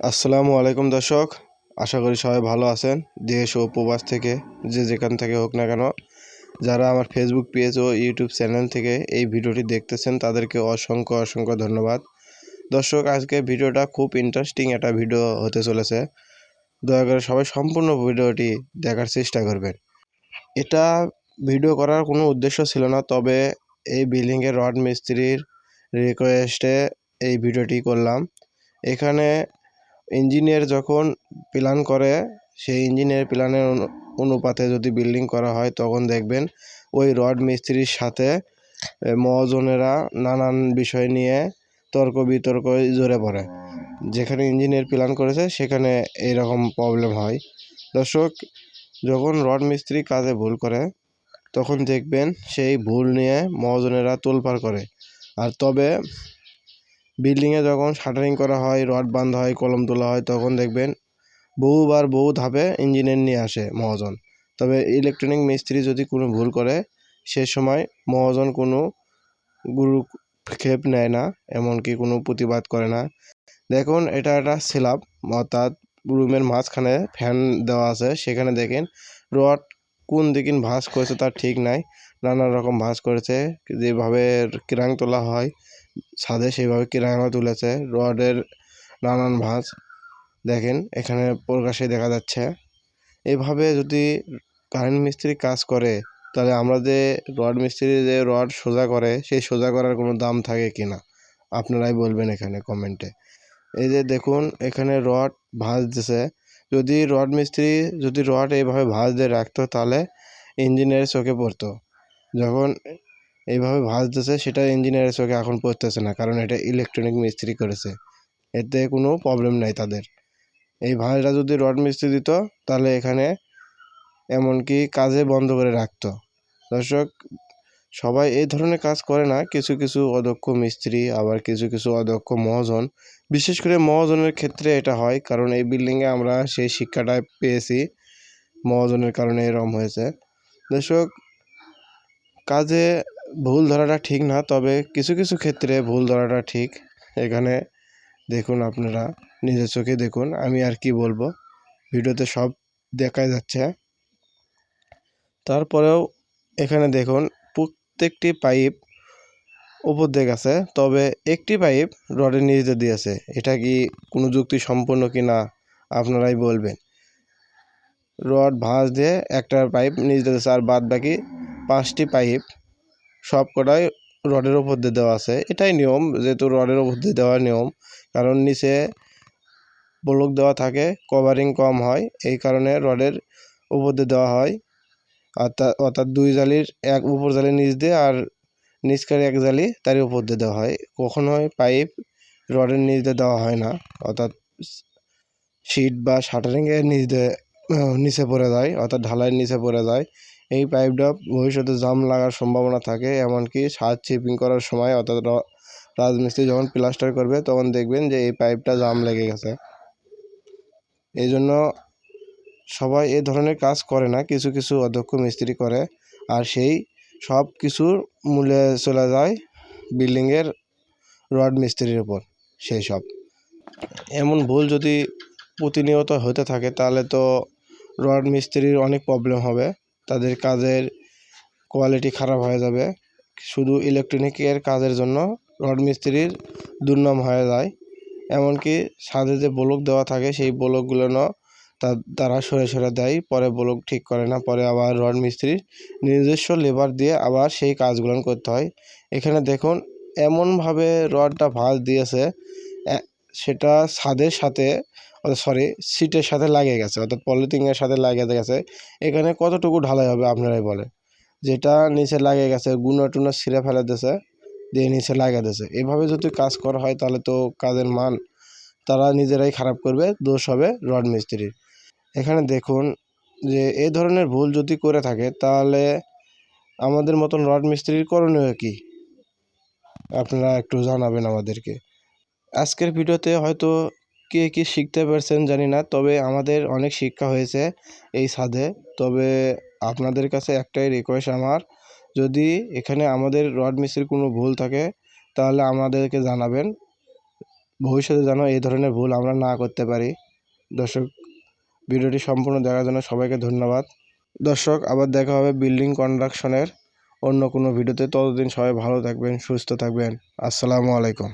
আসসালামু আলাইকুম দর্শক, আশা করি সবাই ভালো আছেন, দেশ ও উপবাস থেকে, যে যেখান থেকে হোক না কেন। যারা আমার ফেসবুক পেজ ও ইউটিউব চ্যানেল থেকে এই ভিডিওটি দেখতেছেন, তাদেরকে অসংখ্য অসংখ্য ধন্যবাদ। দর্শক, আজকে ভিডিওটা খুব ইন্টারেস্টিং একটা ভিডিও হতে চলেছে। দয়া করে সবাই সম্পূর্ণ ভিডিওটি দেখার চেষ্টা করবেন। এটা ভিডিও করার কোনো উদ্দেশ্য ছিল না, তবে এই বিল্ডিংয়ের রড মিস্ত্রির রিকোয়েস্টে এই ভিডিওটি করলাম। এখানে ইঞ্জিনিয়ার যখন প্ল্যান করে, সেই ইঞ্জিনিয়ার প্ল্যানের অনু- অনুপাতে যদি বিল্ডিং করা হয়, তখন দেখবেন ওই রড মিস্ত্রির সাথে মহাজনেরা নানান বিষয় নিয়ে তর্ক বিতর্ক জোরে পড়ে। যেখানে ইঞ্জিনিয়ার প্ল্যান করেছে, সেখানে এইরকম প্রবলেম হয়। দর্শক, যখন রড মিস্ত্রি কাজে ভুল করে, তখন দেখবেন সেই ভুল নিয়ে মহাজনেরা তোলপাড় করে। আর তবে বিল্ডিংয়ে যখন শাটারিং করা হয়, রড বাঁধা হয়, কলম তোলা হয়, তখন দেখবেন বহুবার বহু ধাপে ইঞ্জিনিয়ার নিয়ে আসে মহাজন। তবে ইলেকট্রনিক মিস্ত্রি যদি কোনো ভুল করে, সে সময় মহাজন কোনো গুরু ক্ষেপ নেয় না, এমনকি কোনো প্রতিবাদ করে না। দেখুন, এটা একটা স্ল্যাব, অর্থাৎ রুমের মাঝখানে ফ্যান দেওয়া আছে। সেখানে দেখেন, রড কোন দিকে ভাঁজ করেছে তার ঠিক নাই। নানা রকম ভাঁজ করেছে, যেভাবে কিরাং তোলা হয় ছাদে সেইভাবে কিরাঙও তুলেছে। রডের নানান ভাঁজ। দেখেন, এখানে প্রকাশে দেখা যাচ্ছে। এভাবে যদি কারেন্ট মিস্ত্রি কাজ করে, তাহলে আমরা যে রড মিস্ত্রি যে রড সোজা করে, সেই সোজা করার কোনো দাম থাকে কি না? আপনারাই বলবেন এখানে কমেন্টে এই যে দেখুন, এখানে রড ভাঁজ দিছে। যদি রড মিস্ত্রি, যদি রড এইভাবে ভাঁজ দিয়ে রাখতো, তাহলে ইঞ্জিনিয়ারের চোখে পড়তো। যখন এইভাবে ভাঁজ দিছে সেটা ইঞ্জিনিয়ারের চোখে এখন পড়তেছে না, কারণ এটা ইলেকট্রনিক মিস্ত্রি করেছে। এতে কোনো প্রবলেম নাই তাদের। এই ভাঁজটা যদি রড মিস্ত্রি দিত, তাহলে এখানে এমনকি কাজে বন্ধ করে রাখতো। দর্শক, সবাই এই ধরনের কাজ করে না, কিছু কিছু অদক্ষ মিস্ত্রি, আবার কিছু কিছু অদক্ষ মহাজন। বিশেষ করে মহাজনের ক্ষেত্রে এটা হয়, কারণ এই বিল্ডিংয়ে আমরা সেই শিক্ষাটা পেয়েছি, মহাজনের কারণে এরম হয়েছে। দর্শক, কাজে ভুল ধরাটা ঠিক না, তবে কিছু কিছু ক্ষেত্রে ভুল ধরাটা ঠিক। এখানে দেখুন আপনারা, নিজের চোখে দেখুন, আমি আর কি বলব। ভিডিওতে সব দেখা যাচ্ছে। তারপরেও এখানে দেখুন, প্রত্যেকটি পাইপ উপর দিকে আছে তবে একটি পাইপ রডের নিচে দিয়েছে। এটা কি কোনো যুক্তি সম্পন্ন কি না, আপনারাই বলবেন। রড ভাঁজ দিয়ে একটা পাইপ নিচ দিয়েছে, আর বাদ বাকি পাঁচটি পাইপ সব কটাই রডের উপর দিয়ে দেওয়া আছে। এটাই নিয়ম, যেহেতু রডের উপর দিয়ে দেওয়া নিয়ম, কারণ নিচে ব্লক দেওয়া থাকে কভারিং কম হয়, এই কারণে রডের উপর দিয়ে দেওয়া হয়। অর্থাৎ অর্থাৎ দুই জালির এক, উপর জালির নিচ দিয়ে আর নিচকার এক জালি তারই উপর দিয়ে দেওয়া হয়। কখনোই পাইপ রডের নিচ দিয়ে দেওয়া হয় না, অর্থাৎ শিট বা শাটারিংয়ের নিচ দিয়ে নিচে পড়ে যায়, অর্থাৎ ঢালাইয়ের নিচে পড়ে যায়। এই পাইপটা ভবিষ্যতে জাম লাগার সম্ভাবনা থাকে, এমনকি ছাদ চিপিং করার সময় অর্থাৎ রাজমিস্ত্রি যখন প্লাস্টার করবে তখন দেখবেন যে এই পাইপটা জাম লেগে গেছে। এই জন্য সবাই এ ধরনের কাজ করে না, কিছু কিছু অধ্যক্ষ মিস্ত্রি করে, আর সেই সব কিছুর মূল্যে চলে যায় বিল্ডিংয়ের রড মিস্ত্রির উপর, সেই সব। এমন ভুল যদি প্রতিনিয়ত হতে থাকে তাহলে তো রড মিস্ত্রির অনেক প্রবলেম হবে। তাদের কাজের কোয়ালিটি খারাপ হয়ে যাবে। শুধু ইলেকট্রনিকের কাজের জন্য রড মিস্ত্রির দুর্নাম হয়ে যায়। এমনকি ছাদে যে ব্লক দেওয়া থাকে, সেই ব্লকগুলো ন তা- তারা সরে সরে দেয়, পরে ব্লক ঠিক করে না, পরে আবার রড মিস্ত্রির নিজস্ব লেবার দিয়ে আবার সেই কাজগুলো করতে হয়। এখানে দেখুন, এমনভাবে রডটা ভাঁজ দিয়েছে সেটা ছাদের সাথে সরি সিটের সাথে লাগে গেছে, অর্থাৎ পলিথিনের সাথে লাগে গেছে। এখানে কতটুকু ঢালাই হবে আপনারাই বলে যেটা নিচে লাগে গেছে, গুনা টুনা ছিঁড়ে ফেলে দিয়েছে, দিয়ে নিচে লাগিয়ে দিয়েছে। এভাবে যদি কাজ করা হয়, তাহলে তো কাজের মান তারা নিজেরাই খারাপ করবে, দোষ হবে রড মিস্ত্রির। এখানে দেখুন যে, এই ধরনের ভুল যদি করে থাকে, তাহলে আমাদের মতন রড মিস্ত্রির করণীয় কী? আপনারা একটু জানাবেন আমাদেরকে। আজকের ভিডিওতে হয়তো কে কী শিখতে পারছেন জানি না, তবে আমাদের অনেক শিক্ষা হয়েছে এই ছাদে। তবে আপনাদের কাছে একটাই রিকোয়েস্ট আমার, যদি এখানে আমাদের রড মিস্ত্রির কোনো ভুল থাকে, তাহলে আমাদেরকে জানাবেন। ভবিষ্যতে যেন এই ধরনের ভুল আমরা না করতে পারি। দর্শক, ভিডিওটি সম্পূর্ণ দেখার জন্য সবাইকে ধন্যবাদ। দর্শক, আবার দেখা হবে বিল্ডিং কনস্ট্রাকশনের অন্য কোনো ভিডিওতে। ততদিন সবাই ভালো থাকবেন, সুস্থ থাকবেন। আসসালামু আলাইকুম।